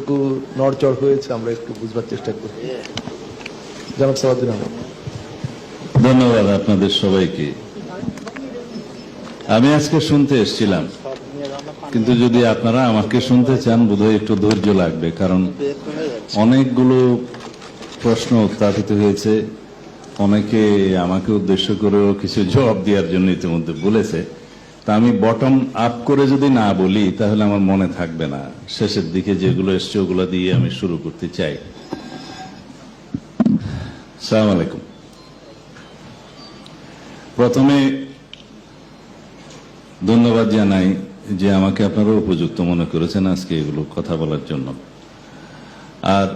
একটু নড়চড় হয়েছে, আমরা একটু বুঝবার চেষ্টা করি। সালাউদ্দিন আহমদ। ধন্যবাদ আপনাদের সবাইকে। আমি আজকে শুনতে এসেছিলাম, কিন্তু যদি আপনারা আমাকে শুনতে চান, বোধহয় একটু ধৈর্য লাগবে, কারণ অনেকগুলো প্রশ্ন উত্থাপিত হয়েছে। অনেকে আমাকে উদ্দেশ্য করেও কিছু জবাব দেওয়ার জন্য ইতিমধ্যে বলেছে। তা আমি বটম আপ করে যদি না বলি, তাহলে আমার মনে থাকবে না। শেষের দিকে যেগুলো এসছে, ওগুলো দিয়ে আমি শুরু করতে চাই। সালাম আলাইকুম। প্রথমে ধন্যবাদ জানাই যে আমাকে আপনারা উপযুক্ত মনে করেছেন আজকে এগুলো কথা বলার জন্য। আর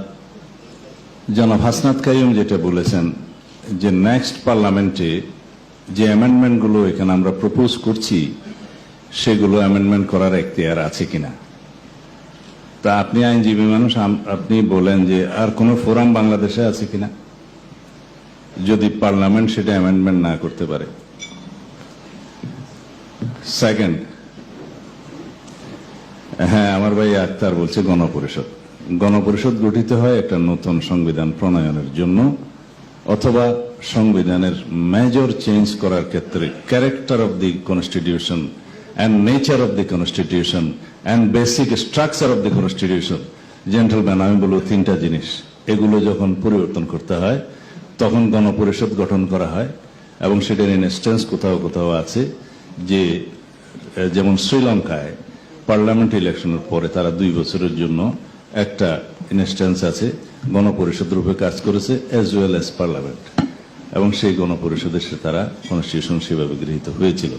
জনাব হাসনাত কাইম যেটা বলেছেন যে নেক্সট পার্লামেন্টে যে অ্যামেন্ডমেন্টগুলো এখানে আমরা প্রপোজ করছি, সেগুলো অ্যামেন্ডমেন্ট করার এখতিয়ার আছে কিনা? তা আপনি আইনজীবী মানুষ আপনি বলেন যে আর কোনো ফোরাম বাংলাদেশে আছে কিনা? যদি পার্লামেন্ট সেটা অ্যামেন্ডমেন্ট না করতে পারে। সেকেন্ড হ্যাঁ আমার ভাই আক্তার বলছে গণপরিষদ। গণপরিষদ গঠিত হয় একটা নতুন সংবিধান প্রণয়নের জন্য, অথবা সংবিধানের মেজর চেঞ্জ করার ক্ষেত্রে character of the constitution and nature of the constitution and basic structure of the constitution gentleman আমি বলব তিনটা জিনিস। এগুলো যখন পরিবর্তন করতে হয়, তখন গণপরিষদ গঠন করা হয় এবং সেটার ইনস্টেন্স কোথাও কোথাও আছে যে, যেমন শ্রীলঙ্কায় পার্লামেন্ট ইলেকশনের পরে তারা দুই বছরের জন্য একটা ইনস্টেন্স আছে, গণপরিষদ রূপে কাজ করেছে অ্যাজ ওয়েল অ্যাজ পার্লামেন্ট এবং সেই গণপরিষদের সে তারা কনস্টিটিউশন সেভাবে গৃহীত হয়েছিল।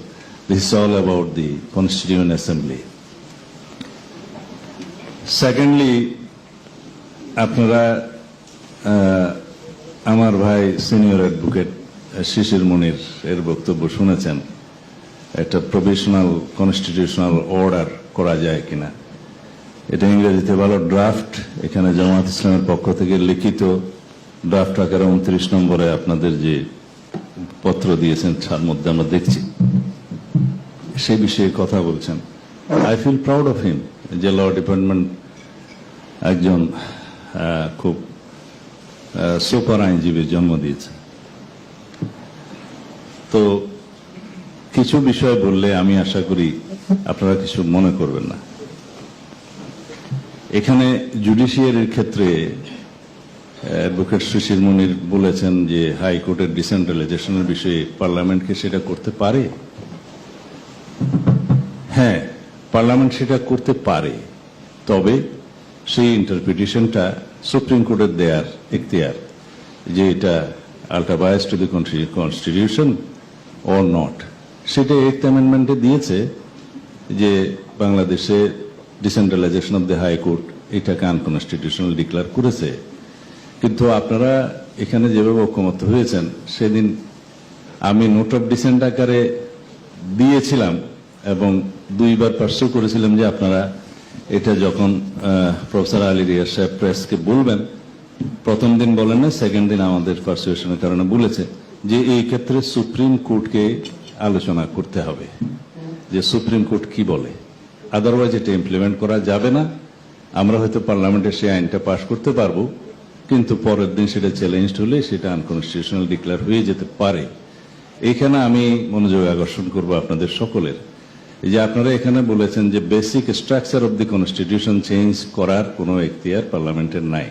This all about the constitution assembly secondly আপনারা আমার ভাই সিনিয়র অ্যাডভোকেট শিশির মনির এর বক্তব্য শুনেছেন। একটা প্রভিশনাল কনস্টিটিউশনাল অর্ডার করা যায় কিনা। এটা ইংরেজিতে ভালো ড্রাফট এখানে জামাত ইসলামের পক্ষ থেকে লিখিত। ড্রাফট আকারে উনত্রিশ নম্বরে আপনাদের যে পত্র দিয়েছেন, তার মধ্যে আমরা দেখছি। সে বিষয়ে কথা বলছেন। I feel proud of him যে ল ডিপার্টমেন্ট একজন খুব সুপার আইনজীবীর জন্ম দিয়েছে। তো কিছু বিষয় বললে আমি আশা করি আপনারা কিছু মনে করবেন না। এখানে জুডিশিয়ারির ক্ষেত্রে অ্যাডভোকেট সুশীল মুনির বলেছেন যে হাইকোর্টের ডিসেন্ট্রালাইজেশনের বিষয়ে পার্লামেন্টকে সেটা করতে পারে। হ্যাঁ পার্লামেন্ট সেটা করতে পারে, তবে সেই ইন্টারপ্রিটেশনটা সুপ্রিম কোর্টের দেয়ার এখতিয়ার যে এটা ultra vires to the constitution or not সেটা এইট অ্যামেন্ডমেন্টে দিয়েছে যে বাংলাদেশে decentralisation of the high court এটাকে আনকনস্টিটিউশনাল ডিক্লেয়ার করেছে। কিন্তু আপনারা এখানে যেভাবে ঐক্যমত হয়েছেন, সেদিন আমি নোট অফ ডিসেন্ট আকারে দিয়েছিলাম এবং দুইবার পার্সু করেছিলাম যে আপনারা এটা যখন প্রফেসর আলী রিয়াজ সাহেব প্রেসকে বলবেন, প্রথম দিন বলেন না সেকেন্ড দিন আমাদের পার্সুয়েশনের কারণে বলেছে যে এই ক্ষেত্রে সুপ্রিম কোর্টকে আলোচনা করতে হবে, যে সুপ্রিম কোর্ট কি বলে। আদারওয়াইজ এটা ইমপ্লিমেন্ট করা যাবে না। আমরা হয়তো পার্লামেন্টে সেই আইনটা পাশ করতে পারব। কিন্তু পরের দিন সেটা চ্যালেঞ্জ হলে সেটা আনকনস্টিটিউশনাল ডিক্লেয়ার হয়ে যেতে পারে। এখানে আমি মনোযোগ আকর্ষণ করব আপনাদের সকলের। যে আপনারা এখানে বলেছেন যে basic structure of the constitution change করার কোনো এখতিয়ার পার্লামেন্টের নাই।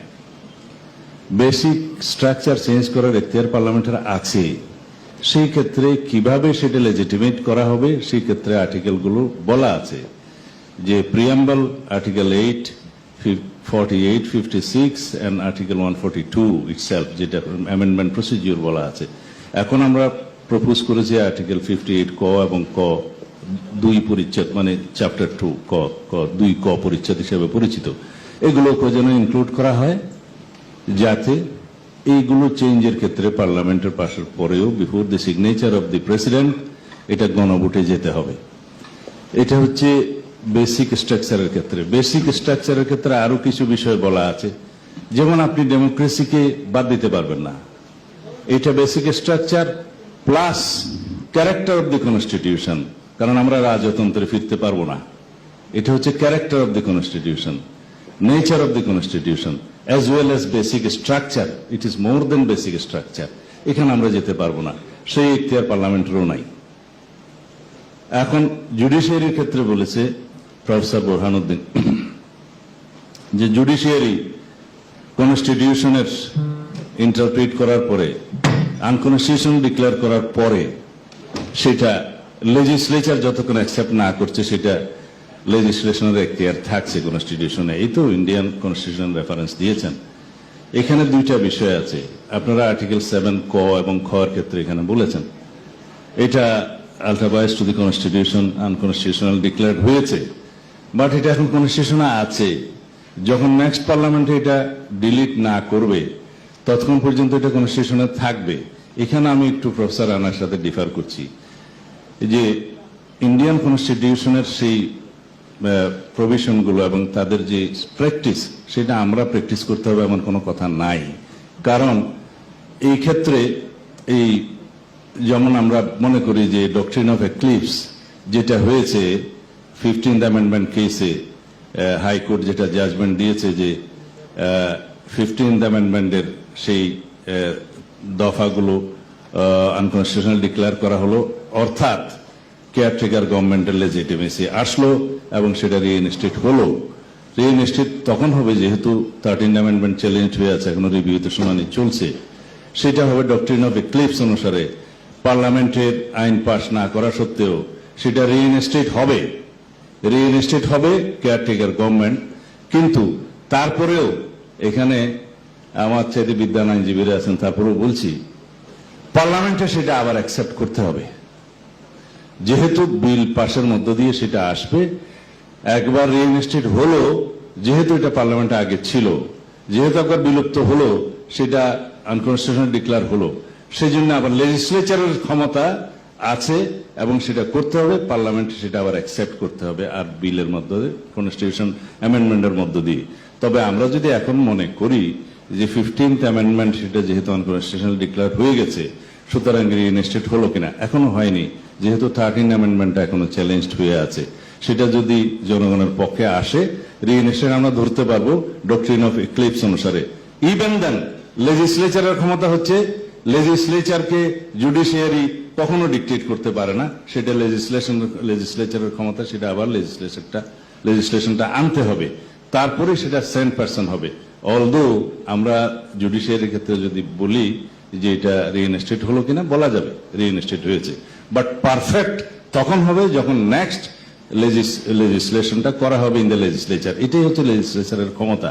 বেসিক স্ট্রাকচার চেঞ্জ করার এখতিয়ার পার্লামেন্টের আছে। সেই ক্ষেত্রে কীভাবে সেটা লেজিটিমেট করা হবে, সেই ক্ষেত্রে আর্টিকেলগুলো বলা আছে। যে preamble article eight forty eight fifty six and article one forty two itself যেটা অ্যামেন্ডমেন্ট প্রসিডিউর বলা আছে। এখন আমরা প্রপোজ করেছি আর্টিকেল ফিফটি এইট ক এবং ক দুই পরিচ্ছেদ মানে চ্যাপ্টার টু ক ক দুই ক পরিচ্ছেদ হিসেবে পরিচিত। এগুলোকে যেন ইনক্লুড করা হয়, যাতে এইগুলো চেঞ্জের ক্ষেত্রে পার্লামেন্টের পাশের পরেও before the signature of the president এটা গণভোটে যেতে হবে। এটা হচ্ছে বেসিক স্ট্রাকচারের ক্ষেত্রে। বেসিক স্ট্রাকচারের ক্ষেত্রে আরও কিছু বিষয় বলা আছে। যেমন আপনি ডেমোক্রেসিকে বাদ দিতে পারবেন না। এটা basic structure plus character of the constitution কারণ আমরা রাজতন্ত্রে ফিরতে পারব না। এটা হচ্ছে character of the constitution nature of the constitution as well as basic structure it is more than basic structure এখানে আমরা যেতে পারব না। সেই ইখতিয়ার পার্লামেন্টেরও নাই। এখন জুডিশিয়ারির ক্ষেত্রে বলেছে প্রফেসর বোরহানুদ্দিন, যে জুডিশিয়ারি কনস্টিটিউশনের ইন্টারপ্রিট করার পরে আনকনস্টিটিউশন ডিক্লেয়ার করার পরে, সেটা লেজিসলেচার যতক্ষণ অ্যাকসেপ্ট না করছে, সেটা লেজিসলেশনের এখতিয়ার থাকছে কনস্টিটিউশনে এই তো ইন্ডিয়ান কনস্টিটিউশন রেফারেন্স দিয়েছেন। এখানে দুইটা বিষয় আছে। আপনারা আর্টিকেল সেভেন ক এবং খ এর ক্ষেত্রে এখানে বলেছেন। এটা ultra vires to the constitution unconstitutional declare হয়েছে। বাট এটা এখন কনস্টিটিউশনে আছে। যখন নেক্সট পার্লামেন্টে এটা ডিলিট না করবে, ততক্ষণ পর্যন্ত এটা কনস্টিটিউশনে থাকবে। এখানে আমি একটু প্রফেসর আনার সাথে ডিফার করছি। যে ইন্ডিয়ান কনস্টিটিউশনের সেই প্রভিশনগুলো এবং তাদের যে প্র্যাকটিস সেটা আমরা প্র্যাকটিস করতে হবে এমন কোনো কথা নাই। কারণ এই ক্ষেত্রে এই যেমন আমরা মনে করি যে ডক্ট্রিন অফ এক্লিপস যেটা হয়েছে ফিফটিন্থ অ্যামেন্ডমেন্ট কেসে হাইকোর্ট যেটা জাজমেন্ট দিয়েছে যে ফিফটিন্থ অ্যামেন্ডমেন্টের সেই দফাগুলো আনকনস্টিটিউশনাল ডিক্লেয়ার করা হলো। অর্থাৎ কেয়ারটেকার গভর্নমেন্টের লেজিটিমেসি আসলো এবং সেটা রিইনস্টেট হলো। রিইনস্টেট তখন হবে যেহেতু থার্টিন অ্যামেন্ডমেন্ট চ্যালেঞ্জ হয়ে আছে, এখনও রিভিউতে শুনানি চলছে। সেটা হবে ডক্টরিন অফ এক্লিপস অনুসারে। পার্লামেন্টের আইন পাশ না করা সত্ত্বেও সেটা রিইনস্টেট হবে। রিইনস্টেট হবে কেয়ারটেকার গভর্নমেন্ট কিন্তু তারপরেও এখানে আমার চাইতে বিদ্যান আইনজীবীরা আছেন, তারপরেও বলছি পার্লামেন্টে সেটা আবার অ্যাকসেপ্ট করতে হবে। যেহেতু বিল পাশের মধ্য দিয়ে সেটা আসবে, একবার রিয়েল রিইনস্টেট হলো, যেহেতু এটা পার্লামেন্টে আগে ছিল, যেহেতু একবার বিলুপ্ত হলো, সেটা আনকনস্টিটিউশনাল ডিক্লেয়ার হলো সেই জন্য আবার লেজিসলেচারের ক্ষমতা আছে এবং সেটা করতে হবে, পার্লামেন্টে সেটা আবার অ্যাকসেপ্ট করতে হবে আর বিলের মধ্য দিয়ে কনস্টিটিউশন অ্যামেন্ডমেন্টের মধ্য দিয়ে। তবে আমরা যদি এখন মনে করি যে ফিফটিন্থ অ্যামেন্ডমেন্ট সেটা যেহেতু আনকনস্টিটিউশনাল ডিক্লেয়ার হয়ে গেছে, সুতরাং রিইনস্টেট হলো কিনা, এখনও হয়নি। যেহেতু থার্টিন অ্যামেন্ডমেন্টটা এখনও চ্যালেঞ্জড হয়ে আছে। সেটা যদি জনগণের পক্ষে আসে রিইনস্টেট আমরা ধরতে পারব ডক্ট্রিন অফ ইক্লিপস অনুসারে। ইভেন দেন লেজিসলেচারের ক্ষমতা হচ্ছে লেজিসলেচারকে জুডিশিয়ারি কখনো ডিকটেট করতে পারে না। সেটা লেজিসলেশন লেজিসলেচারের ক্ষমতা, সেটা আবার লেজিসলেশনটা লেজিসলেশনটা আনতে হবে। তারপরে সেটা সেন্ট পার্সন হবে। অলদো আমরা জুডিশিয়ারির ক্ষেত্রে যদি বলি যে এটা রিইনস্টেট হলো কিনা, বলা যাবে রিইনস্টেট হয়েছে। বাট পারফেক্ট তখন হবে যখন নেক্সট লেজিসলেশনটা করা হবে ইন দ্য লেজিসলেচার এটাই হচ্ছে লেজিসলেচারের ক্ষমতা।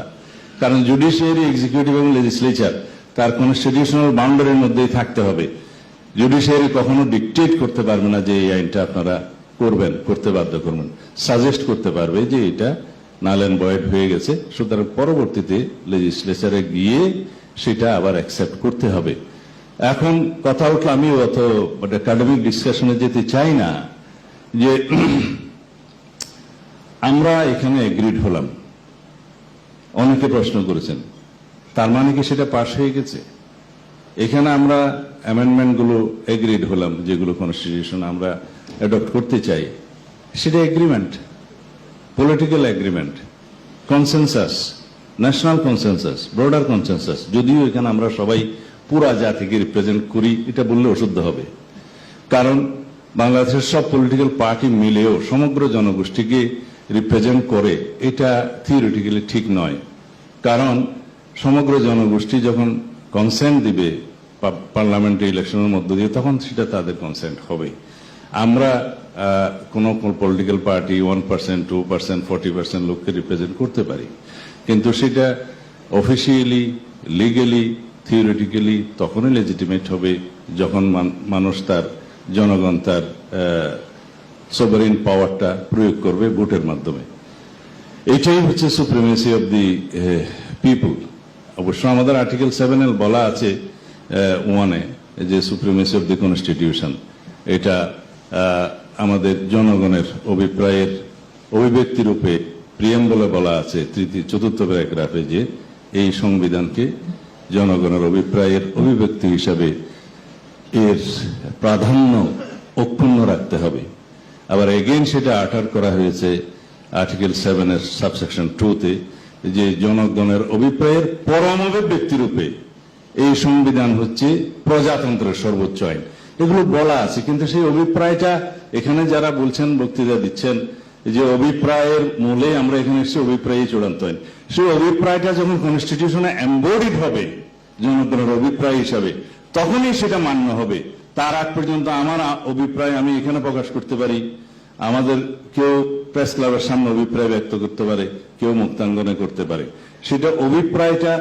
কারণ জুডিশিয়ারি এক্সিকিউটিভ এবং লেজিসলেচার তার কনস্টিটিউশনাল বাউন্ডারির মধ্যেই থাকতে হবে। জুডিশিয়ারি কখনো ডিকটেট করতে পারবে না যে এই আইনটা আপনারা করবেন, করতে বাধ্য করবেন। সাজেস্ট করতে পারবে যে এটা নালেন বয়েড হয়ে গেছে। সুতরাং পরবর্তীতে লেজিসলেচারে গিয়ে সেটা আবার অ্যাকসেপ্ট করতে হবে। এখন কথা উঠল আমি অত একাডেমিক ডিসকাশনে যেতে চাই না যে আমরা এখানে এগ্রিড হলাম। অনেকে প্রশ্ন করেছেন, তার মানে কি সেটা পাশ হয়ে গেছে? এখানে আমরা অ্যামেন্ডমেন্টগুলো এগ্রিড হলাম, যেগুলো কনস্টিটিউশন আমরা অ্যাডপ্ট করতে চাই। সেটা agreement political agreement consensus national consensus broader consensus যদিও এখানে আমরা সবাই পুরা জাতিকে রিপ্রেজেন্ট করি, এটা বললে অশুদ্ধ হবে। কারণ বাংলাদেশের সব পলিটিক্যাল পার্টি মিলেও সমগ্র জনগোষ্ঠীকে রিপ্রেজেন্ট করে, এটা থিওরিটিক্যালি ঠিক নয়। কারণ সমগ্র জনগোষ্ঠী যখন কনসেন্ট দিবে পার্লামেন্ট ইলেকশনের মধ্য দিয়ে, তখন সেটা তাদের কনসেন্ট হবে আমরা কোনো political party one percent two percent forty percent লোককে রিপ্রেজেন্ট করতে পারি। কিন্তু সেটা অফিসিয়ালি লিগেলি থিওরিটিক্যালি তখনই লেজিটিমেট হবে যখন মান- মানুষ তার জনগণ তার সোভারিন পাওয়ারটা প্রয়োগ করবে ভোটের মাধ্যমে। এটাই হচ্ছে সুপ্রিমেসি অব দি পিপুল অবশ্য আমাদের আর্টিকেল সেভেন এল বলা আছে ওয়ানে যে সুপ্রিমেসি অব দি কনস্টিটিউশন এটা আমাদের জনগণের অভিপ্রায়ের অভিব্যক্তি রূপে প্রিয়াম্বলে বলা আছে, তৃতীয়, চতুর্থ প্যারাগ্রাফে যে এই সংবিধানকে জনগণের অভিপ্রায়ের অভিব্যক্তি হিসাবে এর প্রাধান্য অক্ষুণ্ণ রাখতে হবে। আবার এগেন সেটা আটার করা হয়েছে আর্টিকেল সেভেনের সাবসেকশন টুতে যে জনগণের অভিপ্রায়ের পরমবে ব্যক্তিরূপে এই সংবিধান হচ্ছে প্রজাতন্ত্রের সর্বোচ্চ আইন। এগুলো বলা আছে, কিন্তু সেই অভিপ্রায়টা এখানে যারা বলছেন, বক্তৃতা দিচ্ছেন, যে অভিপ্রায়ের মূলে আমরা এখানে এসেছি, অভিপ্রায়ই চূড়ান্ত আইন। সেই অভিপ্রায়টা যখন কনস্টিটিউশনে এম্বডিড হবে, জনগণের অভিপ্রায় হিসাবে, তখনই সেটা মান্য হবে। তার আগ পর্যন্ত আমার অভিপ্রায় আমি এখানে প্রকাশ করতে পারি। আমাদের কেউ প্রেস ক্লাবের সামনে অভিপ্রায় ব্যক্ত করতে পারে, কেউ মুক্তাঙ্গনে করতে পারে। সেটা অভিপ্রায়টা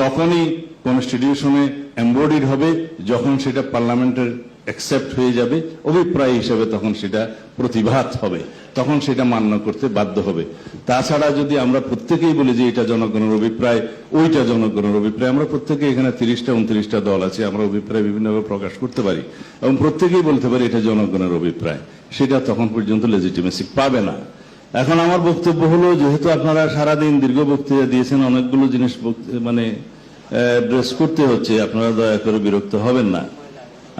তখনই কনস্টিটিউশনে এম্বডিড হবে যখন সেটা পার্লামেন্টের অ্যাকসেপ্ট হয়ে যাবে, অভিপ্রায় হিসেবে তখন সেটা প্রতিভাত হবে, তখন সেটা মান্য করতে বাধ্য হবে। তাছাড়া যদি আমরা প্রত্যেকেই বলি যে এটা জনগণের অভিপ্রায়, ওইটা জনগণের অভিপ্রায়, আমরা প্রত্যেকে এখানে তিরিশটা, উনত্রিশটা দল আছে, আমরা অভিপ্রায় বিভিন্নভাবে প্রকাশ করতে পারি এবং প্রত্যেকেই বলতে পারি এটা জনগণের অভিপ্রায়। সেটা তখন পর্যন্ত লেজিটিমেসি পাবে না। এখন আমার বক্তব্য হলো, যেহেতু আপনারা সারাদিন দীর্ঘ বক্তৃতা দিয়েছেন, অনেকগুলো জিনিস মানে ড্রেস করতে হচ্ছে, আপনারা দয়া করে বিরক্ত হবেন না।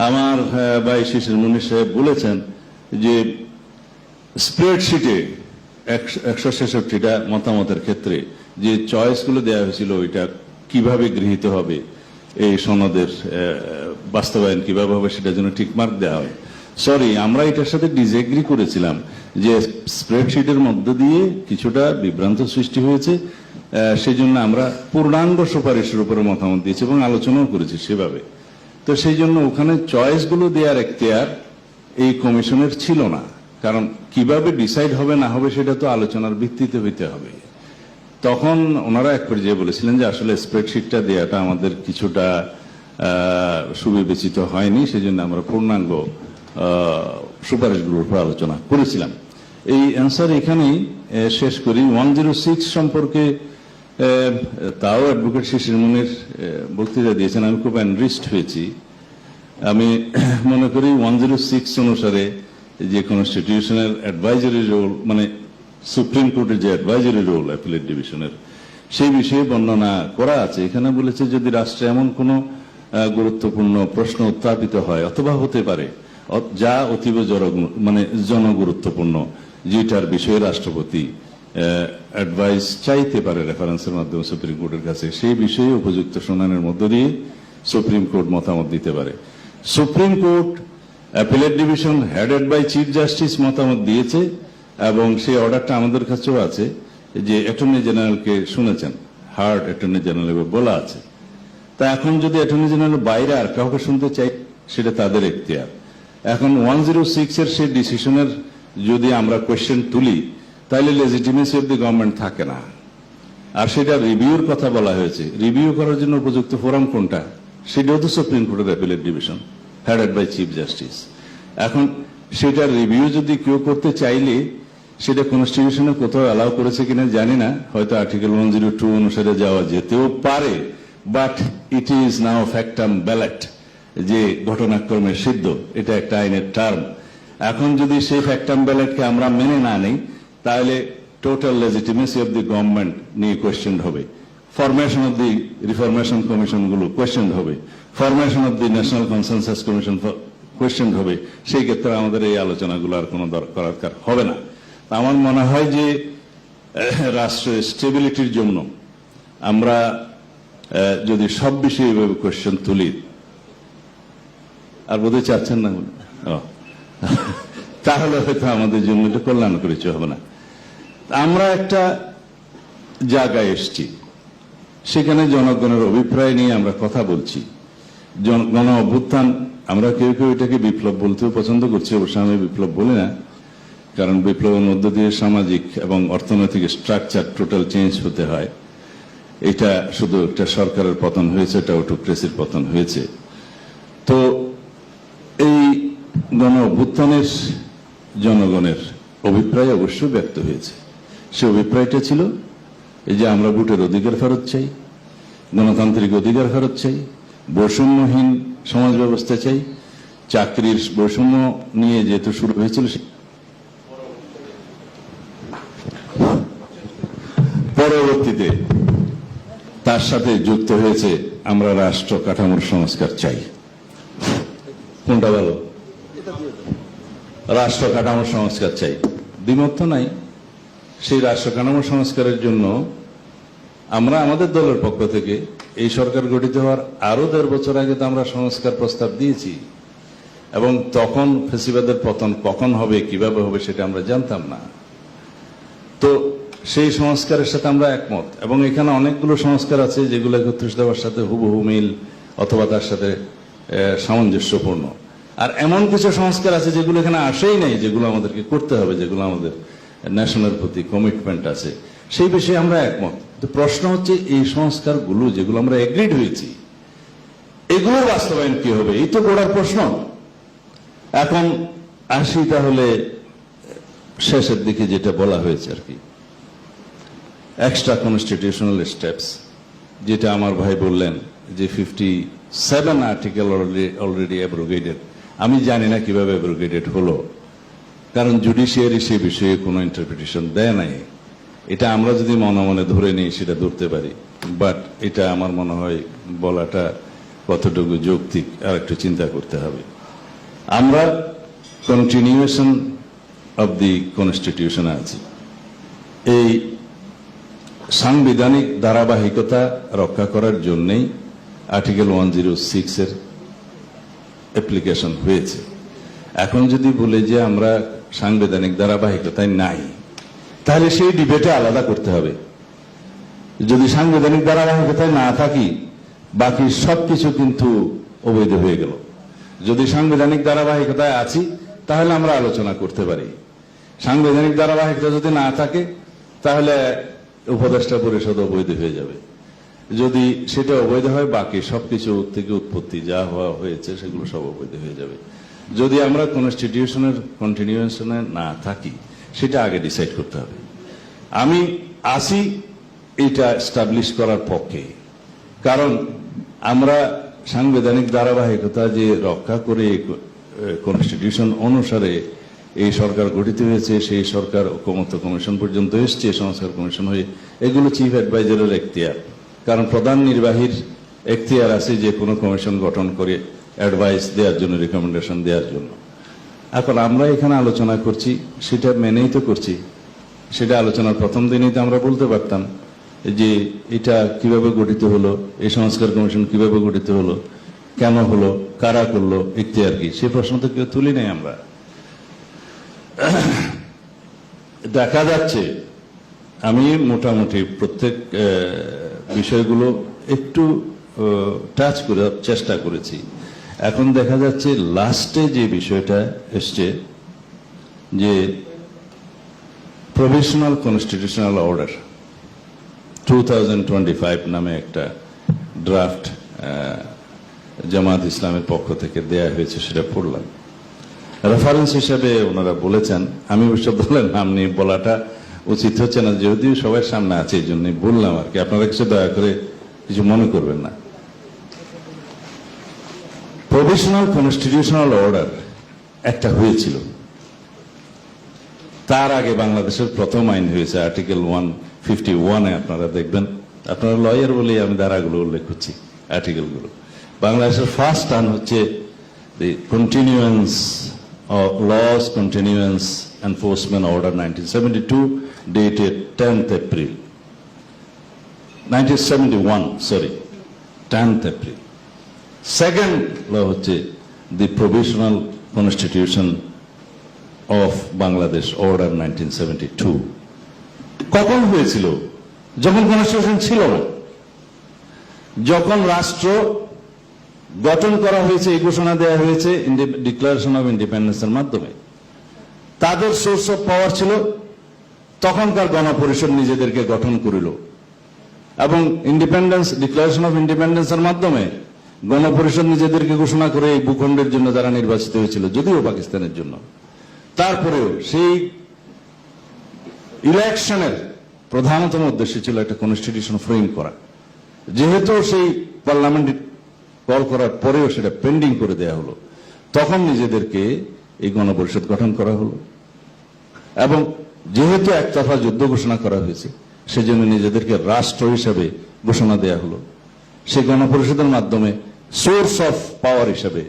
আমার ভাই শিশির মুনির সাহেব বলেছেন যে স্প্রেডশিটে একশো ছেষট্টিটা মতামতের ক্ষেত্রে যে চয়েসগুলো দেওয়া হয়েছিল, ওইটা কীভাবে গৃহীত হবে, এই সনদের বাস্তবায়ন কীভাবে হবে সেটা জন্য টিকমার্ক দেওয়া হয়। সরি আমরা এটার সাথে ডিসএগ্রি করেছিলাম যে স্প্রেডশিটের মধ্য দিয়ে কিছুটা বিভ্রান্ত সৃষ্টি হয়েছে সেই জন্য আমরা পূর্ণাঙ্গ সুপারিশের উপরে মতামত দিয়েছি এবং আলোচনাও করেছি সেভাবে। তো সেই জন্য ওখানে চয়েসগুলো দেওয়ার এখতিয়ার এই কমিশনের ছিল না। কারণ কীভাবে ডিসাইড হবে না হবে সেটা তো আলোচনার ভিত্তিতে হইতে হবে। তখন ওনারা এক পর্যায়ে বলেছিলেন যে আসলে স্প্রেডশিটটা দেওয়াটা আমাদের কিছুটা সুবিবেচিত হয়নি, সেজন্য আমরা পূর্ণাঙ্গ সুপারিশগুলোর উপর আলোচনা করেছিলাম। এই অ্যান্সার এখানেই শেষ করি। ওয়ান জিরো সিক্স সম্পর্কে তাও অ্যাডভোকেট শিশির মুনির বক্তৃতা দিয়েছেন। আমি খুব অ্যানরিস্ট হয়েছি। আমি মনে করি ওয়ান জিরো সিক্স অনুসারে যে কনস্টিটিউশনের অ্যাডভাইজারি রোল মানে সুপ্রিম কোর্টের যে অ্যাডভাইজারি রোল অ্যাপিলেট ডিভিশনের সেই বিষয়ে বর্ণনা করা আছে। এখানে বলেছে, যদি রাষ্ট্রে এমন কোনো গুরুত্বপূর্ণ প্রশ্ন উত্থাপিত হয়, অথবা হতে পারে যা অতীব মানে জনগুরুত্বপূর্ণ, যেটার বিষয়ে রাষ্ট্রপতি অ্যাডভাইস চাইতে পারে রেফারেন্সের মাধ্যমে সুপ্রিম কোর্টের কাছে, সেই বিষয়ে উপযুক্ত শুনানির মধ্য দিয়ে সুপ্রিম কোর্ট মতামত দিতে পারে। Supreme court appellate division headed by chief justice মতামত দিয়েছে, এবং সেই অর্ডারটা আমাদের কাছেও আছে, যে অ্যাটর্নি জেনারেলকে শুনেছেন হার্ড অ্যাটর্নি জেনারেল বলা আছে। তা এখন যদি অ্যাটর্নি জেনারেল বাইরে আর কাউকে শুনতে চাই সেটা তাদের এখতিয়ার। এখন ওয়ান জিরো সিক্স এর সেই ডিসিশনের যদি আমরা কোয়েশ্চেন তুলি তাহলে লেজিটিমেসি অব দি গভর্নমেন্ট থাকে না। আর সেটা রিভিউর কথা বলা হয়েছে। রিভিউ করার জন্য উপযুক্ত ফোরাম কোনটা? সেটাও তো সুপ্রিম কোর্টের appellate division headed by chief justice এখন সেটা রিভিউ যদি কেউ করতে চাইলে, সেটা কনস্টিটিউশনে কোথাও অ্যালাউ করেছে কিনা জানি না। হয়তো আর্টিকেল ওয়ান জিরো টু অনুসারে যাওয়া যেতেও পারে but it is now factum valet যে ঘটনাক্রমে সিদ্ধ এটা একটা আইনের টার্ম এখন যদি সেই ফ্যাক্টাম ব্যালেটকে আমরা মেনে না নেই তাহলে total legitimacy of the government নিয়ে কোয়েশ্চেন হবে। ফরমেশন অফ দি রিফরমেশন কমিশনগুলো কোয়েশ্চেন হবে। Formation of the national consensus commission question হবে। সেই ক্ষেত্রে আমাদের এই আলোচনাগুলো আর কোনো দরকার হবে না। আমার মনে হয় যে আহ, রাষ্ট্রের স্টেবিলিটির জন্য আমরা যদি সব বিষয়ে কোয়েশ্চেন তুলি আর বোধহয় চাচ্ছেন না। তাহলে হয়তো আমাদের জন্য এটা কল্যাণ করে কিছু হবে না। আমরা একটা জায়গায় এসছি। সেখানে জনগণের অভিপ্রায় নিয়ে আমরা কথা বলছি। গণ অভ্যুত্থান আমরা কেউ কেউ এটাকে বিপ্লব বলতেও পছন্দ করছি অবশ্য আমি বিপ্লব বলি না। কারণ বিপ্লবের মধ্য দিয়ে সামাজিক এবং অর্থনৈতিক স্ট্রাকচার টোটাল চেঞ্জ হতে হয়। এটা শুধু একটা সরকারের পতন হয়েছে এটা অটোক্রেসির পতন হয়েছে। তো গণ অভ্যুত্থানের জনগণের অভিপ্রায় অবশ্য ব্যক্ত হয়েছে। সে অভিপ্রায়টা ছিল এই যে আমরা ভোটের অধিকার ফেরত চাই, গণতান্ত্রিক অধিকার ফেরত চাই, বৈষম্যহীন সমাজ ব্যবস্থা চাই, চাকরির বৈষম্য নিয়ে যেহেতু শুরু হয়েছিল পরবর্তীতে তার সাথে যুক্ত হয়েছে আমরা রাষ্ট্র কাঠামোর সংস্কার চাই। কোনটা ভালো? রাষ্ট্র কাঠামোর সংস্কার চাই। দ্বিমত নাই। সেই রাষ্ট্র কাঠামো সংস্কারের জন্য আমরা আমাদের দলের পক্ষ থেকে এই সরকার গঠিত হওয়ার আরও দেড় বছর আগে তো আমরা সংস্কার প্রস্তাব দিয়েছি এবং তখন ফেসিবাদের পতন কখন হবে, কীভাবে হবে সেটা আমরা জানতাম না। তো সেই সংস্কারের সাথে আমরা একমত এবং এখানে অনেকগুলো সংস্কার আছে যেগুলো একত্রিশ দেওয়ার সাথে হুবহু মিল অথবা তার সাথে সামঞ্জস্যপূর্ণ। আর এমন কিছু সংস্কার আছে যেগুলো এখানে আসেই নাই, যেগুলো আমাদেরকে করতে হবে, যেগুলো আমাদের ন্যাশনের প্রতি কমিটমেন্ট আছে। সেই বিষয়ে আমরা একমত। তো প্রশ্ন হচ্ছে, এই সংস্কারগুলো যেগুলো আমরা এগ্রিড হয়েছি, এগুলোর বাস্তবায়ন কি হবে? এই তো গোড়ার প্রশ্ন। এখন আসি তাহলে শেষের দিকে যেটা বলা হয়েছে আর কি। এক্সট্রা কনস্টিটিউশনাল স্টেপস যেটা আমার ভাই বললেন যে fifty seven article already abrogated আমি জানি না কীভাবে অ্যাব্রোগেটেড হলো। কারণ জুডিশিয়ারি সে বিষয়ে কোনো ইন্টারপ্রিটেশন দেয় নাই। এটা আমরা যদি মনে মনে ধরে নিই, সেটা ধরতে পারি। বাট এটা আমার মনে হয় বলাটা কতটুকু যৌক্তিক আর একটু চিন্তা করতে হবে। আমরা কন্টিনিউয়েশন অব দি কনস্টিটিউশনে আছি। এই সাংবিধানিক ধারাবাহিকতা রক্ষা করার জন্যেই আর্টিকেল ওয়ান জিরো সিক্স এর অ্যাপ্লিকেশন হয়েছে। এখন যদি বলে যে আমরা সাংবিধানিক ধারাবাহিকতায় নাই, তাহলে সেই ডিবেটে আলাদা করতে হবে। যদি সাংবিধানিক ধারাবাহিকতায় না থাকি, বাকি সবকিছু কিন্তু অবৈধ হয়ে গেল। যদি সাংবিধানিক ধারাবাহিকতায় আছি, তাহলে আমরা আলোচনা করতে পারি। সাংবিধানিক ধারাবাহিকতা যদি না থাকে, তাহলে উপদেষ্টা পরিষদ অবৈধ হয়ে যাবে। যদি সেটা অবৈধ হয়, বাকি সবকিছু থেকে উৎপত্তি যা হওয়া হয়েছে, সেগুলো সব অবৈধ হয়ে যাবে। যদি আমরা কনস্টিটিউশনের কন্টিনিউশনে না থাকি, সেটা আগে ডিসাইড করতে হবে। আমি আসি এটা স্টাবলিশ করার পক্ষে। কারণ আমরা সাংবিধানিক ধারাবাহিকতা যে রক্ষা করে কনস্টিটিউশন অনুসারে এই সরকার গঠিত হয়েছে, সেই সরকার ঐকমত্য কমিশন পর্যন্ত এসছে, সংস্কার কমিশন হয়ে, এগুলো চিফ অ্যাডভাইজারের এখতিয়ার। কারণ প্রধান নির্বাহীর এখতিয়ার আছে যে কোনো কমিশন গঠন করে অ্যাডভাইস দেওয়ার জন্য রেকমেন্ডেশন দেওয়ার জন্য। এখন আমরা এখানে আলোচনা করছি, সেটা মেনেই তো করছি। সেটা আলোচনার প্রথম দিনেই তো আমরা বলতে পারতাম যে এটা কীভাবে গঠিত হলো, এই সংস্কার কমিশন কীভাবে গঠিত হলো, কেন হলো, কারা করল ইখতিয়ার কি, সে প্রশ্ন তো কেউ তুলি নাই আমরা। দেখা যাচ্ছে, আমি মোটামুটি প্রত্যেক বিষয়গুলো একটু টাচ করার চেষ্টা করেছি। এখন দেখা যাচ্ছে লাস্টে যে বিষয়টা এসছে, যে প্রভিশনাল কনস্টিটিউশনাল অর্ডার টু নামে একটা ড্রাফট জামাত ইসলামের পক্ষ থেকে দেয়া হয়েছে, সেটা পড়লাম। রেফারেন্স হিসাবে ওনারা বলেছেন, আমি অবশ্য বললেন নাম নিয়ে বলাটা উচিত হচ্ছে না, যদিও সবাই সামনে আছে এই জন্য বললাম আর কি। আপনারা কিছু দয়া করে কিছু মনে করবেন না। প্রভিশনাল কনস্টিটিউশনাল অর্ডার একটা হয়েছিল। তার আগে বাংলাদেশের প্রথম আইন হয়েছে আর্টিকেল ওয়ান ফিফটি ওয়ানে আপনারা দেখবেন। আপনারা লয়ার বলে আমি ধারাগুলো উল্লেখ করছি আর্টিকেলগুলো বাংলাদেশের ফার্স্ট আইন হচ্ছে the continuance enforcement order nineteen seventy two dated 10th April. 1971 sorry 10th April. Second law হচ্ছে the provisional constitution of Bangladesh order 1972 কখন হয়েছিল? যখন কনস্টিটিউশন ছিল না। যখন রাষ্ট্র গঠন করা হয়েছে, এই ঘোষণা দেওয়া হয়েছে ডিক্লারেশন অফ ইন্ডিপেন্ডেন্সের মাধ্যমে। তাদের সোর্স অফ পাওয়ার ছিল তখনকার গণপরিষদ নিজেদেরকে গঠন করিল। এবং ইন্ডিপেন্ডেন্স ডিক্লারেশন অফ ইন্ডিপেন্ডেন্সের মাধ্যমে গণপরিষদ নিজেদেরকে ঘোষণা করে এই ভূখণ্ডের জন্য যারা নির্বাচিত হয়েছিল, যদিও পাকিস্তানের জন্য। তারপরেও সেই ইলেকশনের প্রধানতম উদ্দেশ্য ছিল একটা কনস্টিটিউশন ফ্রেম করা। যেহেতু সেই পার্লামেন্ট কল করার পরেও সেটা পেন্ডিং করে দেয়া হলো, তখন নিজেদেরকে এই গণপরিষদ গঠন করা হলো। এবং যেহেতু একতরফা যুদ্ধ ঘোষণা করা হয়েছে, সেজন্য নিজেদেরকে রাষ্ট্র হিসাবে ঘোষণা দেয়া হলো। সেই গণপরিষদের মাধ্যমে সোর্স অফ পাওয়ার হিসাবে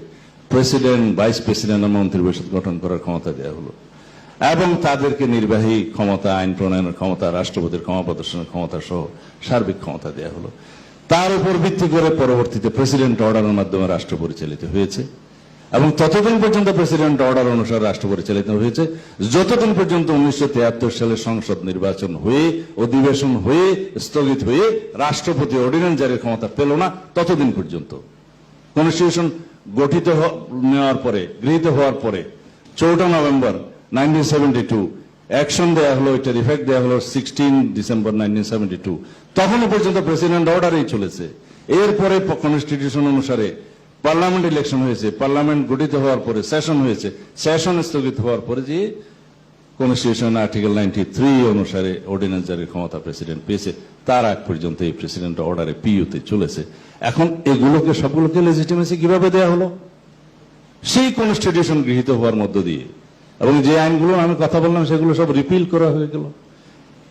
প্রেসিডেন্ট ভাইস প্রেসিডেন্ট ও মন্ত্রী পরিষদ গঠন করার ক্ষমতা দেওয়া হলো। এবং তাদেরকে নির্বাহী ক্ষমতা, আইন প্রণয়নের ক্ষমতা, রাষ্ট্রপতির ক্ষমা প্রদর্শনের ক্ষমতা সহ সার্বিক ক্ষমতা দেওয়া হলো। তার উপর ভিত্তি করে পরবর্তীতে প্রেসিডেন্ট অর্ডারের মাধ্যমে রাষ্ট্র পরিচালিত হয়েছে। এবং ততদিন পর্যন্ত প্রেসিডেন্ট অর্ডার অনুসারে রাষ্ট্র পরিচালিত হয়েছে। যতদিন পর্যন্ত উনিশশো সালে সংসদ নির্বাচন হয়ে, অধিবেশন হয়ে, স্থগিত হয়ে রাষ্ট্রপতি অর্ডিন্যান্স জারির ক্ষমতা পেল না, ততদিন পর্যন্ত। কনস্টিটিউশন গঠিত নেওয়ার পরে, গৃহীত হওয়ার পরে, চৌঠা November nineteen seventy two, action দেওয়া হলো, এটার ইফেক্ট দেওয়া হলো sixteen December nineteen seventy two. তখনও পর্যন্ত প্রেসিডেন্ট অর্ডারেই চলেছে। এরপরে কনস্টিটিউশন অনুসারে পার্লামেন্ট ইলেকশন হয়েছে, পার্লামেন্ট গঠিত হওয়ার পরে সেশন হয়েছে সেশন স্থগিত হওয়ার পরে যে কনস্টিটিউশন আর্টিকেল নাইনটি থ্রি অনুসারে অর্ডিন্যান্স জারির ক্ষমতা প্রেসিডেন্ট পেয়েছে, তার আগ পর্যন্ত এই প্রেসিডেন্ট অর্ডারে পিইউতে চলেছে। এখন এগুলোকে সবগুলোকে লেজিটিমেসি কীভাবে দেয়া হলো? সেই কনস্টিটিউশন গৃহীত হওয়ার মধ্য দিয়ে। এবং যে আইনগুলো আমি কথা বললাম, সেগুলো সব রিপিল করা হয়ে গেল।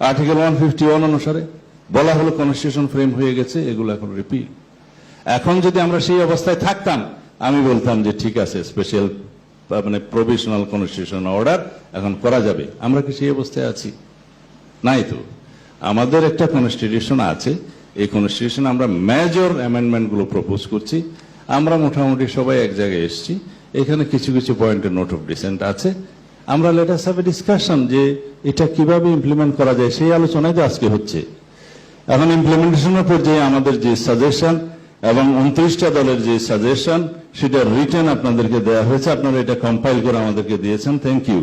আর্টিকেল ওয়ান ফিফটি ওয়ান অনুসারে বলা হলো কনস্টিটিউশন ফ্রেম হয়ে গেছে, এগুলো এখন রিপিল এখন যদি আমরা সেই অবস্থায় থাকতাম, আমি বলতাম যে ঠিক আছে স্পেশাল মানে প্রভিশনাল কনস্টিটিউশন অর্ডার এখন করা যাবে। আমরা কি সেই অবস্থায় আছি? নাই তো। আমাদের একটা কনস্টিটিউশন আছে। এই কনস্টিটিউশন আমরা মেজর অ্যামেন্ডমেন্টগুলো প্রপোজ করছি। আমরা মোটামুটি সবাই এক জায়গায় এসেছি। এখানে কিছু কিছু পয়েন্টের নোট অফ ডিসেন্ট আছে। আমরা লেটাস হবে ডিসকাশন যে এটা কীভাবে ইমপ্লিমেন্ট করা যায়, সেই আলোচনায় তো আজকে হচ্ছে। এখন ইমপ্লিমেন্টেশনের পর্যায়ে আমাদের যে সাজেশন এবং উনত্রিশটা দলের যে সাজেশন সেটা রিটার্ন আপনাদেরকে দেওয়া হয়েছে। আপনারা এটা কম্পাইল করে আমাদেরকে দিয়েছেন। থ্যাংক ইউ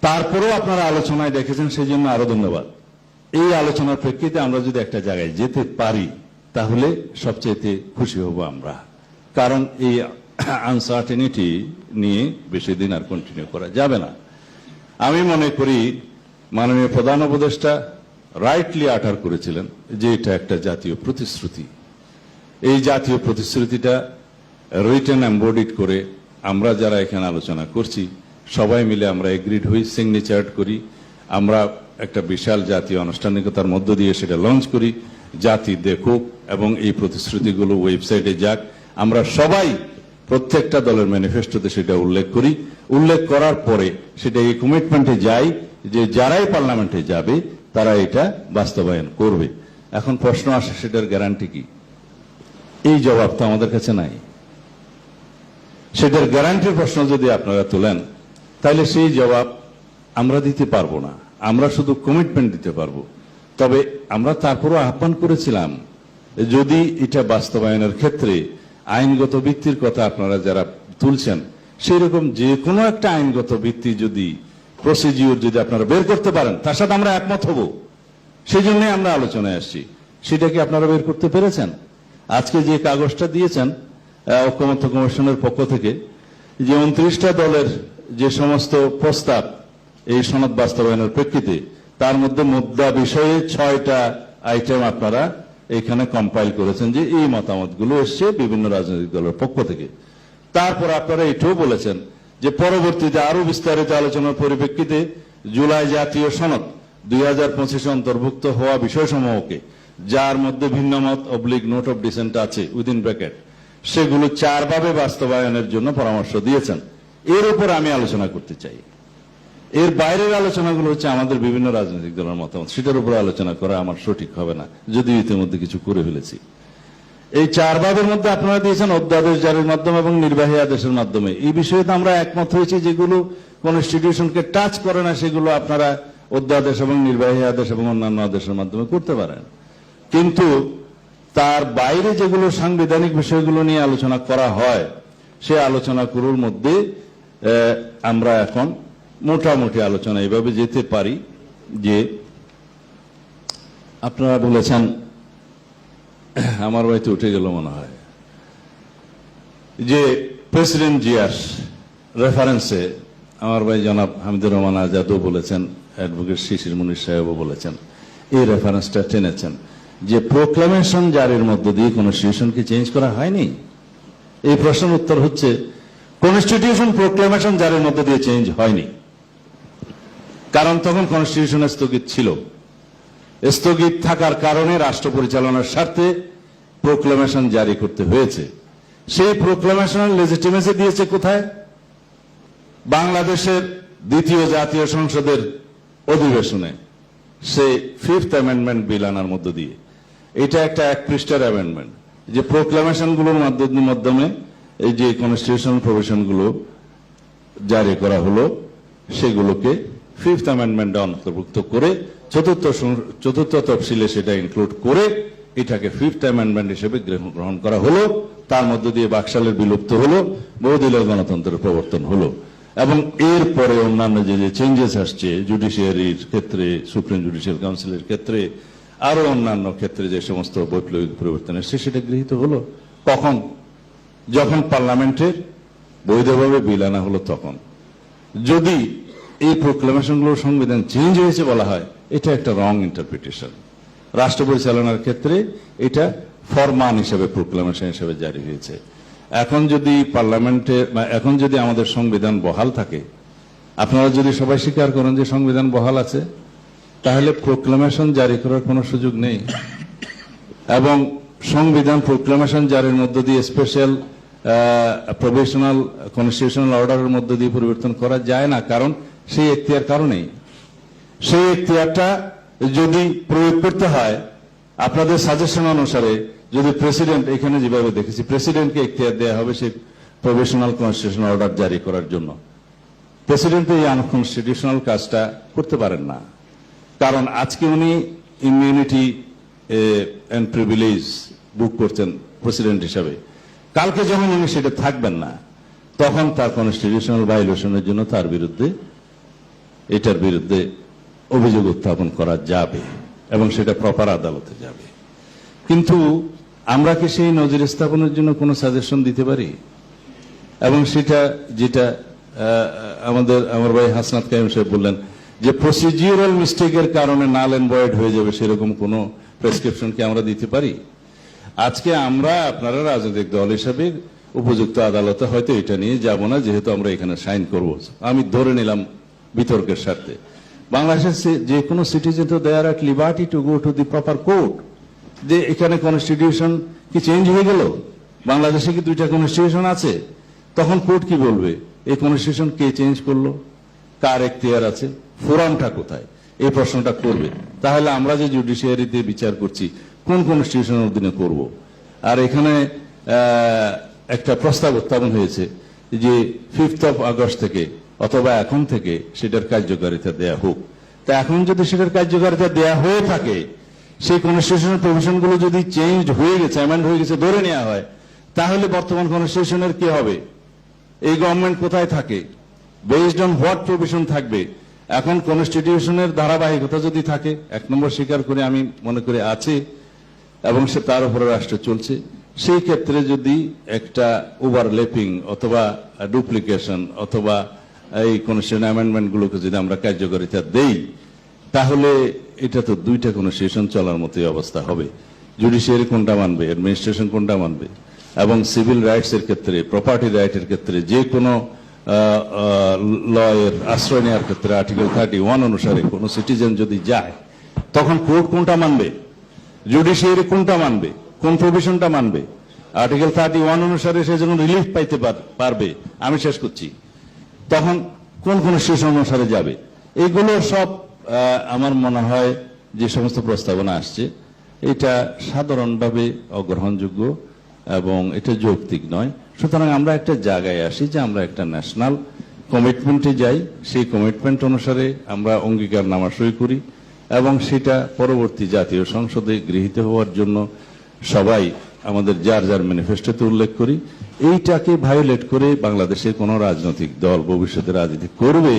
তারপরেও আপনারা আলোচনায় দেখেছেন সেই জন্য আরও ধন্যবাদ। এই আলোচনার প্রেক্ষিতে আমরা যদি একটা জায়গায় যেতে পারি, তাহলে সবচেয়ে খুশি হব আমরা। কারণ এই আনসার্টেনিটি নিয়ে বেশি দিন আর কন্টিনিউ করা যাবে না। আমি মনে করি, মাননীয় প্রধান উপদেষ্টা রাইটলি আঠার করেছিলেন যে এটা একটা জাতীয় প্রতিশ্রুতি। এই জাতীয় প্রতিশ্রুতিটা রিটেন এম্বডিড করে আমরা যারা এখানে আলোচনা করছি, সবাই মিলে আমরা এগ্রিড হই সিগনেচার করি। আমরা একটা বিশাল জাতীয় আনুষ্ঠানিকতার মধ্য দিয়ে সেটা লঞ্চ করি। জাতি দেখুক এবং এই প্রতিশ্রুতিগুলো ওয়েবসাইটে যাক। আমরা সবাই প্রত্যেকটা দলের ম্যানিফেস্টোতে সেটা উল্লেখ করি। উল্লেখ করার পরে সেটা এই কমিটমেন্টে যাই যে যারাই পার্লামেন্টে যাবে, তারা এটা বাস্তবায়ন করবে। এখন প্রশ্ন আসে, সেটার গ্যারান্টি কি? এই জবাব তো আমাদের কাছে নাই। সেটার গ্যারান্টির প্রশ্ন যদি আপনারা তোলেন তাহলে সেই জবাব আমরা দিতে পারব না। আমরা শুধু কমিটমেন্ট দিতে পারব। তবে আমরা তারপরও আহ্বান করেছিলাম যদি এটা বাস্তবায়নের ক্ষেত্রে আইনগত ভিত্তির কথা আপনারা যারা তুলছেন সেই রকম যে কোনো একটা আইনগত ভিত্তি যদি প্রসিজিওর যদি আপনারা বের করতে পারেন, তার সাথে আমরা একমত হব। সেই জন্যই আমরা আলোচনায় আসছি। সেটা কি আপনারা বের করতে পেরেছেন? আজকে যে কাগজটা দিয়েছেন ঐক্যমত্য কমিশনের পক্ষ থেকে, যে উনত্রিশটা দলের যে সমস্ত প্রস্তাব এই সনদ বাস্তবায়নের প্রেক্ষিতে, তার মধ্যে মুদ্রা বিষয়ে ছয়টা আইটেম আপনারা এখানে কম্পাইল করেছেন যে এই মতামতগুলো এসছে বিভিন্ন রাজনৈতিক দলের পক্ষ থেকে। তারপর আপনারা এটাও বলেছেন যে পরবর্তীতে আরও বিস্তারিত আলোচনার পরিপ্রেক্ষিতে জুলাই জাতীয় সনদ দুই হাজার অন্তর্ভুক্ত হওয়া বিষয়সমূহকে যার মধ্যে ভিন্ন মত অবলিক নোট অফ ডিসেন্ট আছে উইদিন ব্র্যাকেট সেগুলো চারভাবে বাস্তবায়নের জন্য পরামর্শ দিয়েছেন। এর উপর আমি আলোচনা করতে চাই। এর বাইরের আলোচনাগুলো হচ্ছে আমাদের বিভিন্ন রাজনৈতিক দলের মতামত। সেটার উপর আলোচনা করা আমার সঠিক হবে না যদি ইতিমধ্যে কিছু করে ফেলেছি। এই চার ভাবের মধ্যে আপনারা দিয়েছেন অধ্যাদেশ জারির মাধ্যমে এবং নির্বাহী আদেশের মাধ্যমে। এই বিষয়ে তো আমরা একমত হয়েছি যেগুলো কনস্টিটিউশনকে টাচ করে না, সেগুলো আপনারা অধ্যাদেশ এবং নির্বাহী আদেশ এবং অন্যান্য আদেশের মাধ্যমে করতে পারেন। কিন্তু তার বাইরে যেগুলো সাংবিধানিক বিষয়গুলো নিয়ে আলোচনা করা হয় সে আলোচনাগুলোর মধ্যে আহ, আমরা এখন মোটামুটি আলোচনা এভাবে যেতে পারি যে আপনারা বলেছেন আমার বাড়িতে উঠে গেল মনে হয় যে প্রেসিডেন্ট জিয়ার রেফারেন্সে আমার ভাই জনাব হামিদুর রহমান আজাদও বলেছেন অ্যাডভোকেট শিশির মুনির সাহেবও বলেছেন এই রেফারেন্সটা টেনেছেন। যে প্রোক্লামেশন জারির মধ্য দিয়ে কনস্টিটিউশনকে চেঞ্জ করা হয়নি? এই প্রশ্নের উত্তর হচ্ছে কনস্টিটিউশন প্রোক্লামেশন জারির মধ্য দিয়ে চেঞ্জ হয়নি। কারণ তখন কনস্টিটিউশন স্থগিত ছিল। স্থগিত থাকার কারণে রাষ্ট্র পরিচালনার স্বার্থে প্রোক্লামেশন জারি করতে হয়েছে। সেই প্রোক্লামেশনের লেজিটিমেসি দিয়েছে কোথায়? বাংলাদেশের দ্বিতীয় জাতীয় সংসদের অধিবেশনে। সে ফিফথ অ্যামেন্ডমেন্ট বিল আনার মধ্য দিয়ে। এটা একটা এক পৃষ্ঠার অ্যামেন্ডমেন্ট যে প্রোক্লামেশনগুলোর মাধ্যমে এই যে কনস্টিটিউশনাল প্রভিশনগুলো জারি করা হলো, সেগুলোকে ফিফথ অ্যামেন্ডমেন্ট অন্তর্ভুক্ত করে চতুর্থ চতুর্থ তফসিলে সেটা ইনক্লুড করে এটাকে ফিফথ অ্যামেন্ডমেন্ট হিসেবে গ্রহণ- করা হলো। তার মধ্য দিয়ে বাকশালের বিলুপ্ত হলো, বহুদলীয় গণতন্ত্রের প্রবর্তন হলো। এবং এরপরে অন্যান্য যে যে চেঞ্জেস আসছে জুডিশিয়ারির ক্ষেত্রে সুপ্রিম জুডিশিয়াল কাউন্সিলের ক্ষেত্রে আরও অন্যান্য ক্ষেত্রে যে সমস্ত বৈপ্লবিক পরিবর্তন এসছে, সেটা গৃহীত হলো কখন যখন পার্লামেন্টের বৈধভাবে বিল আনা হলো তখন। যদি এই প্রোক্লামেশনগুলোর সংবিধান চেঞ্জ হয়েছে বলা হয়, এটা একটা রং ইন্টারপ্রিটেশন। রাষ্ট্র পরিচালনার ক্ষেত্রে এটা ফরমান হিসেবে, প্রোক্লামেশন হিসেবে জারি হয়েছে। এখন যদি পার্লামেন্টে বা এখন যদি আমাদের সংবিধান বহাল থাকে, আপনারা যদি সবাই স্বীকার করেন যে সংবিধান বহাল আছে তাহলে প্রোক্লামেশন জারি করার কোনো সুযোগ নেই। এবং সংবিধান প্রোক্লামেশন জারির মধ্য দিয়ে স্পেশাল প্রফেশনাল কনস্টিটিউশনাল অর্ডারের মধ্য দিয়ে পরিবর্তন করা যায় না, কারণ সেই এখতিয়ার কারণেই সেই এখতিয়ারটা যদি প্রয়োগ করতে হয়, আপনাদের সাজেশন অনুসারে যদি প্রেসিডেন্ট এখানে যেভাবে দেখেছি প্রেসিডেন্টকে এখতিয়ার দেওয়া হবে সেই প্রফেশনাল কনস্টিটিউশনাল অর্ডার জারি করার জন্য। প্রেসিডেন্ট এই আনকনস্টিটিউশনাল কাজটা করতে পারেন না। কারণ আজকে উনি ইমিউনিটি এন্ড প্রিভিলেজ বুক করছেন প্রেসিডেন্ট হিসাবে। কালকে যখন উনি সেটা থাকবেন না, তখন তার কনস্টিটিউশনাল ভাইলেশনের জন্য তার বিরুদ্ধে, এটার বিরুদ্ধে অভিযোগ উত্থাপন করা যাবে এবং সেটা প্রপার আদালতে যাবে। কিন্তু আমরা কি সেই নজির স্থাপনের জন্য কোনো সাজেশন দিতে পারি? এবং সেটা যেটা আমাদের, আমার ভাই হাসনাত কাইম সাহেব বললেন যে প্রসিজিউরাল মিস্টেকের কারণে নাল এন্ড ভয়েড হয়ে যাবে সেরকম কোনো প্রেসক্রিপশন কি আমরা দিতে পারি? আজকে আমরা আপনারা রাজনৈতিক দল হিসাবে উপযুক্ত আদালতে হয়তো এটা নিয়ে যাব না, যেহেতু আমরা এখানে সাইন করব। আমি ধরে নিলাম বিতর্কের স্বার্থে। বাংলাদেশের যে কোনো সিটিজেন তো there at liberty to go to the proper court যে এখানে কনস্টিটিউশন কি চেঞ্জ হয়ে গেল? বাংলাদেশে কি দুইটা কনস্টিটিউশন আছে? তখন কোর্ট কি বলবে? এই কনস্টিটিউশন কে চেঞ্জ করল? কার এখতিয়ার আছে? ফোরামটা কোথায়? এই প্রশ্নটা করবে। তাহলে আমরা যে জুডিশিয়ারিতে বিচার করছি, কোন কনস্টিটিউশনের অধীনে করব? আর এখানে একটা প্রস্তাব উত্থাপন হয়েছে যে ফিফথ অফ আগস্ট থেকে, অথবা এখন থেকে সেটার কার্যকারিতা দেয়া হোক। তা এখন যদি সেটার কার্যকারিতা দেয়া হয়ে থাকে, সেই কনস্টিটিউশনের প্রভিশনগুলো যদি চেঞ্জ হয়ে গেছে অ্যামেন্ড হয়ে গেছে, ধরে নেওয়া হয়, তাহলে বর্তমান কনস্টিটিউশনের কি হবে? এই গভর্নমেন্ট কোথায় থাকে? বেসড অন হোয়াট প্রভিশন থাকবে? এখন কনস্টিটিউশনের ধারাবাহিকতা যদি থাকে, এক নম্বর স্বীকার করে আমি মনে করি আছে, এবং সে তার উপরে রাষ্ট্র চলছে, সেই ক্ষেত্রে যদি একটা ওভারলেপিং অথবা ডুপ্লিকেশন অথবা এই কনস্টিটিউশন অ্যামেন্ডমেন্ট গুলোকে যদি আমরা কার্যকারিতা দেই, তাহলে এটা তো দুইটা কনস্টিটিউশন চলার মতোই অবস্থা হবে। জুডিশিয়ারি কোনটা মানবে অ্যাডমিনিস্ট্রেশন কোনটা মানবে, এবং সিভিল রাইটস এর ক্ষেত্রে প্রপার্টি রাইটের ক্ষেত্রে যে কোনো ল এর আশ্রয় নেওয়ার ক্ষেত্রে আর্টিকেল থার্টি ওয়ান অনুসারে কোনো সিটিজেন যদি যায়, তখন কোর্ট কোনটা মানবে? জুডিশিয়ারি কোনটা মানবে? কোন প্রভিশনটা মানবে? আর্টিকেল থার্টি ওয়ান অনুসারে সে যখন রিলিফ পাইতে পার- পারবে, আমি শেষ করছি। তখন কোন কোন স্টেশন অনুসারে যাবে? এগুলো সব আমার মনে হয় যে সমস্ত প্রস্তাবনা আসছে। এটা সাধারণভাবে অগ্রহণযোগ্য। এবং এটা যৌক্তিক নয়। সুতরাং আমরা একটা জায়গায় আসি যে আমরা একটা ন্যাশনাল কমিটমেন্টে যাই। সেই কমিটমেন্ট অনুসারে আমরা অঙ্গীকার নামা সই করি এবং সেটা পরবর্তী জাতীয় সংসদে গৃহীত হওয়ার জন্য সবাই আমাদের যার যার ম্যানিফেস্টোতে উল্লেখ করি। এইটাকে ভায়োলেট করে বাংলাদেশের কোনো রাজনৈতিক দল ভবিষ্যতে রাজনীতি করবে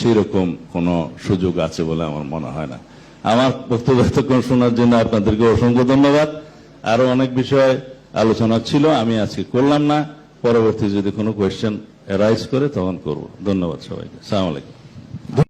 সেই রকম কোন সুযোগ আছে বলে আমার মনে হয় না। আমার বক্তব্য শোনার জন্য আপনাদেরকে অসংখ্য ধন্যবাদ। আরও অনেক বিষয় আলোচনা ছিল, আমি আজকে করলাম না। পরবর্তী যদি কোনো কোয়েশ্চেন রাইজ করে, তখন করব। ধন্যবাদ সবাইকে। সালাম আলাইকুম।